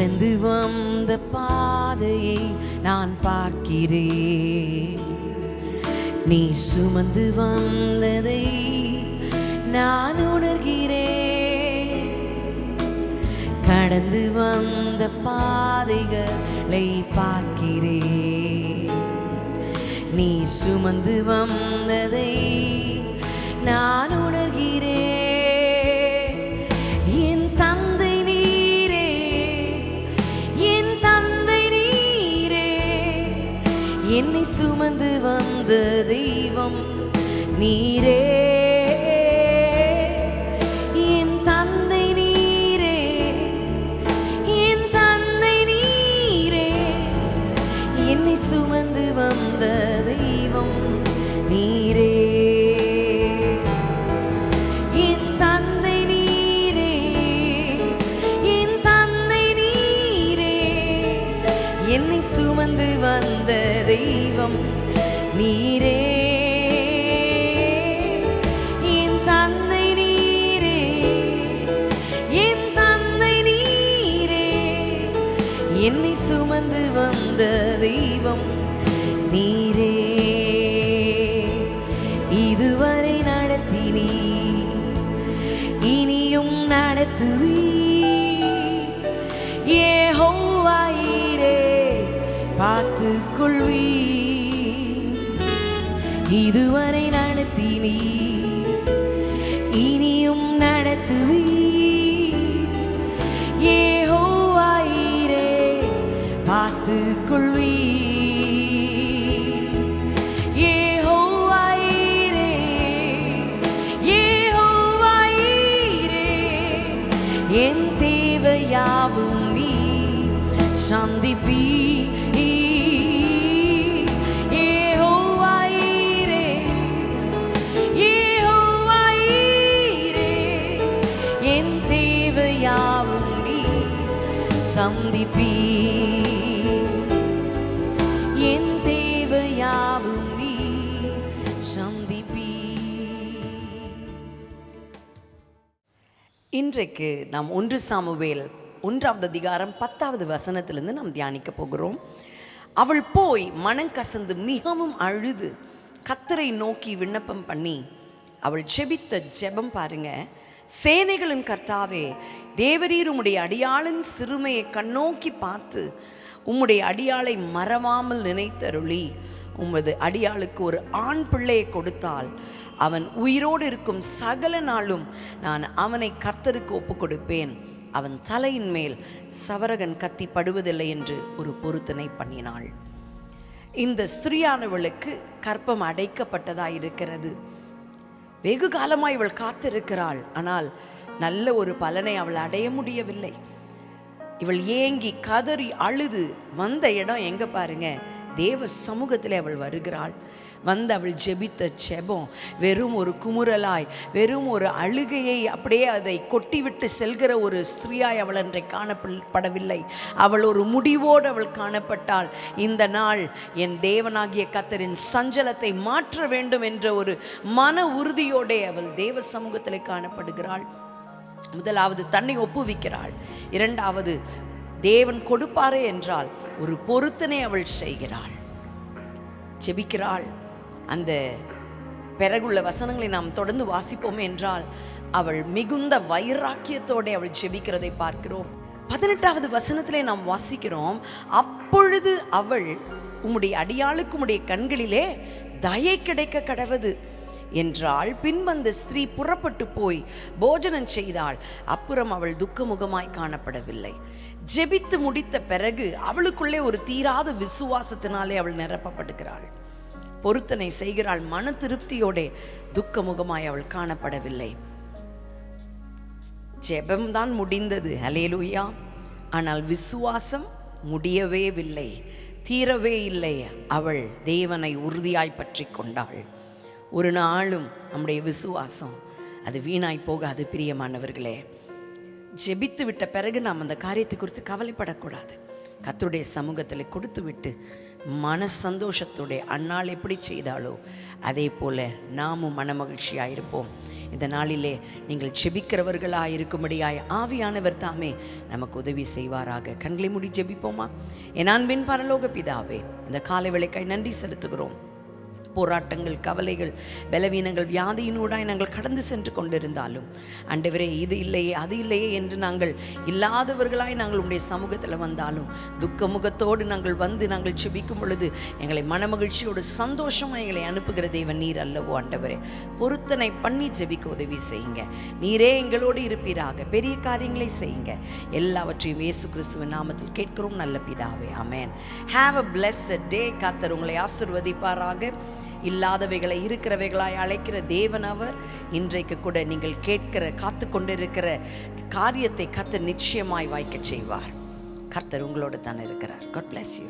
நடந்து வந்த பாதையை நான் பார்க்கிறேன். நீ சுமந்து வந்ததை நான் உணர்கிறேன். கடந்து வந்த பாதைகளை பார்க்கிறேன். நீ சுமந்து வந்ததை நான் என்னை சுமந்து வந்த தெய்வம் நீரே. என்னை சுமந்து வந்த தெய்வம் நீரே. என்னை சுமந்து வந்த தெய்வம் நீரே. இதுவரை நடத்தினீ இனியும் நடத்துவீ இதுவரை நடத்தி நீ இனியும் நடத்துவீ ஏஹோவாயிரே பார்த்து கொள்வீ என் தேவையாவும் நீ சந்திப்பீ என் தேவையாவும் நீ சந்திப்பீ என் தேவையாவும் நீ சந்திப்பீ இன்றைக்கு நாம் ஒன்று சாமுவேல் ஒன்றாவது அதிகாரம் பத்தாவது வசனத்திலிருந்து நாம் தியானிக்க போகிறோம். அவள் போய் மனம் கசந்து மிகவும் அழுது கத்தரை நோக்கி விண்ணப்பம் பண்ணி அவள் ஜெபித்த ஜெபம் பாருங்க. சேனைகளின் கர்த்தாவே தேவரீர் உம்முடைய அடியாளின் சிறுமையை கண்ணோக்கி பார்த்து உம்முடைய அடியாளை மறவாமல் நினைத்தருளி. உமது அடியாளுக்கு ஒரு ஆண் பிள்ளையை கொடுத்தால் அவன் உயிரோடு இருக்கும் சகல நாளும் நான் அவனை கர்த்தருக்கு ஒப்பு கொடுப்பேன் அவன் தலையின் மேல் சவரகன் கத்தி படுவதில்லை என்று ஒரு பொருத்தனை பண்ணினாள். இந்த ஸ்திரியானவளுக்கு கற்பம் அடைக்கப்பட்டதாக இருக்கிறது வெகு காலமாக இவள் காத்திருக்கிறாள். ஆனால் நல்ல ஒரு பலனை அவள் அடைய முடியவில்லை. இவள் ஏங்கி கதறி அழுது வந்த இடம் எங்கே பாருங்க? தேவ சமூகத்தில் அவள் வருகிறாள். வந்து அவள் ஜெபித்த ஜெபம் வெறும் ஒரு குமுறலாய் வெறும் ஒரு அழுகையை அப்படியே அதை கொட்டிவிட்டு செல்கிற ஒரு ஸ்திரீயாய் அவள் அன்றை காணப்படவில்லை. அவள் ஒரு முடிவோடு அவள் காணப்பட்டாள். இந்த நாள் என் தேவனாகிய கத்தரின் சஞ்சலத்தை மாற்ற வேண்டும் என்ற ஒரு மன உறுதியோடே அவள் தேவ சமூகத்தில் காணப்படுகிறாள். முதலாவது தன்னை ஒப்புவிக்கிறாள். இரண்டாவது தேவன் கொடுப்பாரே என்றால் ஒரு பொருத்தனை அவள் செய்கிறாள். ஜெபிக்கிறாள். அந்த பிறகுள்ள வசனங்களை நாம் தொடர்ந்து வாசிப்போம் என்றால் அவள் மிகுந்த வைராக்கியத்தோடு அவள் ஜெபிக்கிறதை பார்க்கிறோம். பதினெட்டாவது வசனத்திலே நாம் வாசிக்கிறோம் அப்பொழுது அவள் உம்முடைய அடியாளுக்கு உம்முடைய கண்களிலே தயை கிடைக்க கடவது என்றால் பின்வந்த ஸ்திரீ புறப்பட்டு போய் போஜனம் செய்தாள். அப்புறம் அவள் துக்கமுகமாய் காணப்படவில்லை. ஜெபித்து முடித்த பிறகு அவளுக்குள்ளே ஒரு தீராத விசுவாசத்தினாலே அவள் நிரப்பப்படுகிறாள் பொருத்தனை செய்கிறாள் மன திருப்தியோடே துக்கமுகமாய் அவள் காணப்படவில்லை. ஜெபம்தான் முடிந்தது. அலேலுயா ஆனால் விசுவாசம் முடியவே இல்லை. தீரவே இல்லை. அவள் தேவனை உறுதியாய் பற்றி கொண்டாள். ஒரு நாளும் நம்முடைய விசுவாசம் அது வீணாய் போகாது பிரியமானவர்களே. ஜெபித்து விட்ட பிறகு நாம் அந்த காரியத்தை குறித்து கவலைப்படக்கூடாது. கத்துடைய சமூகத்தில் கொடுத்து விட்டு மன சந்தோஷத்துடைய அன்னால் எப்படி செய்தாலோ அதே போல நாமும் மனமகிழ்ச்சியாக இருப்போம். இந்த நாளிலே நீங்கள் ஜெபிக்கிறவர்களாக இருக்கும்படியாய் ஆவியானவர் தாமே நமக்கு உதவி செய்வாராக. கண்களை மூடி ஜெபிப்போமா? என் அன்பின் பரலோக பிதாவே இந்த காலை விளக்கை நன்றி செலுத்துகிறோம். போராட்டங்கள் கவலைகள் பலவீனங்கள் வியாதியினூடாய் நாங்கள் கடந்து சென்று கொண்டிருந்தாலும் ஆண்டவரே இது இல்லையே அது இல்லையே என்று நாங்கள் இல்லாதவர்களாய் நாங்கள் உடைய சமூகத்தில் வந்தாலும் துக்க முகத்தோடு நாங்கள் வந்து நாங்கள் செபிக்கும் பொழுது எங்களை மனமகிழ்ச்சியோடு சந்தோஷமாக எங்களை அனுப்புகிற தேவன் நீர் அல்லவோ ஆண்டவரே. பொருத்தனை பண்ணி ஜெபிக்க உதவி செய்யுங்க. நீரே எங்களோடு இருப்பீராக. பெரிய காரியங்களை செய்யுங்க. எல்லாவற்றையும் இயேசு கிறிஸ்துவின் நாமத்தில் கேட்கிறோம் நல்ல பிதாவே. அமேன் ஹாவ் அ பிளஸ் டே காத்தர் உங்களை ஆசிர்வதிப்பாராக. இல்லாதவைகளை இருக்கிறவைகளாய் அழைக்கிற தேவன் அவர். இன்றைக்கு கூட நீங்கள் கேட்கிற காத்து கொண்டிருக்கிற காரியத்தை கத்து நிச்சயமாய் வாய்க்க செய்வார். கர்த்தர் உங்களோடு தான் இருக்கிறார். God bless you